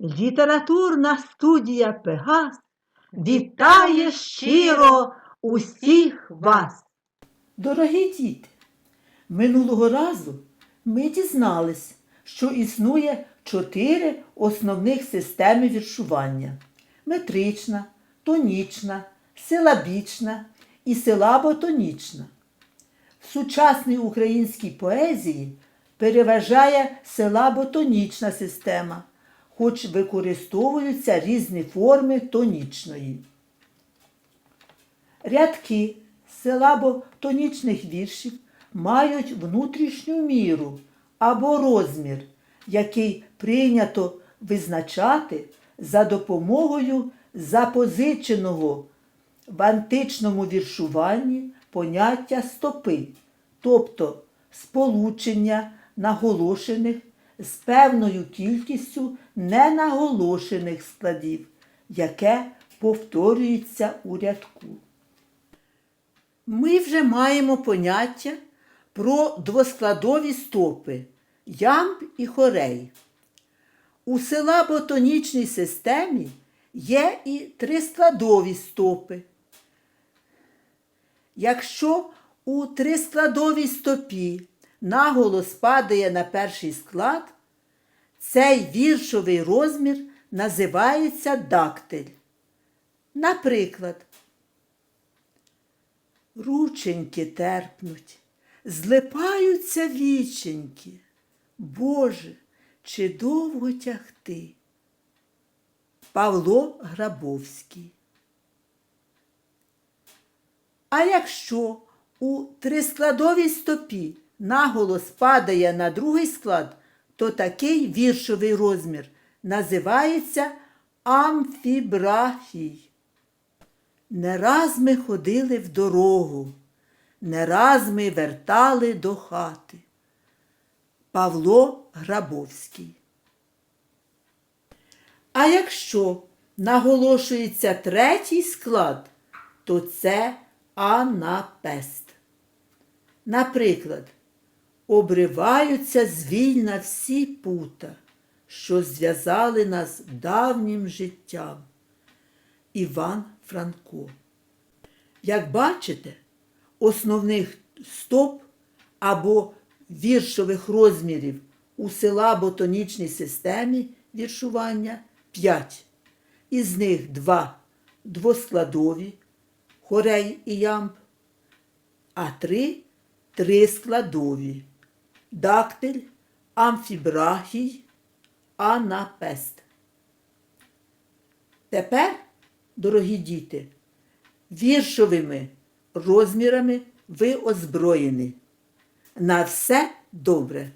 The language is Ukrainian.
Літературна студія Пегас вітає щиро усіх вас. Дорогі діти, минулого разу ми дізнались, що існує чотири основних системи віршування: метрична, тонічна, силабічна і силаботонічна. В сучасній українській поезії переважає силаботонічна система, хоч використовуються різні форми тонічної. Рядки силабо-тонічних віршів мають внутрішню міру або розмір, який прийнято визначати за допомогою запозиченого в античному віршуванні поняття стопи, тобто сполучення наголошених з певною кількістю ненаголошених складів, яке повторюється у рядку. Ми вже маємо поняття про двоскладові стопи ямб і хорей. У силаботонічній системі є і трискладові стопи. Якщо у трискладовій стопі наголос падає на перший склад, цей віршовий розмір називається дактиль. Наприклад, Рученьки терпнуть, злипаються віченьки. Боже, чи довго тягти? Павло Грабовський. А якщо у трискладовій стопі наголос падає на другий склад, то такий віршовий розмір називається амфібрафій. Не раз ми ходили в дорогу, не раз ми вертали до хати. Павло Грабовський. А якщо наголошується третій склад, то це анапест. Наприклад, обриваються звільна всі пута, що зв'язали нас давнім життям. Іван Франко. Як бачите, основних стоп або віршових розмірів у силабо-тонічній системі віршування 5. Із них два двоскладові хорей і ямб, а три трискладові дактиль, амфібрахій, анапест. Тепер дорогі діти, віршовими розмірами ви озброєні. На все добре.